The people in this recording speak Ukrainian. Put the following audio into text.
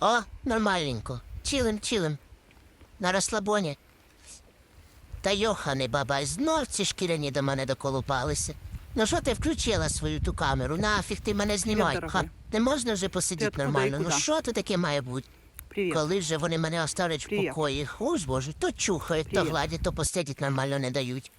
О, нормальненько. Чилим, чилим. На розслабоні. Та йохане, бабай, знов ці шкіряні до мене доколупалися. Ну що ти включила свою ту камеру? Нафіг ти мене знімай. Ха, не можна вже посидіти Привет, нормально. і Ну куди? що то таке має бути? Привет. Коли ж вони мене оставлять в Привіт. покої, хуй боже, то чухають, то Привіт. гладять, то посидіти нормально не дають.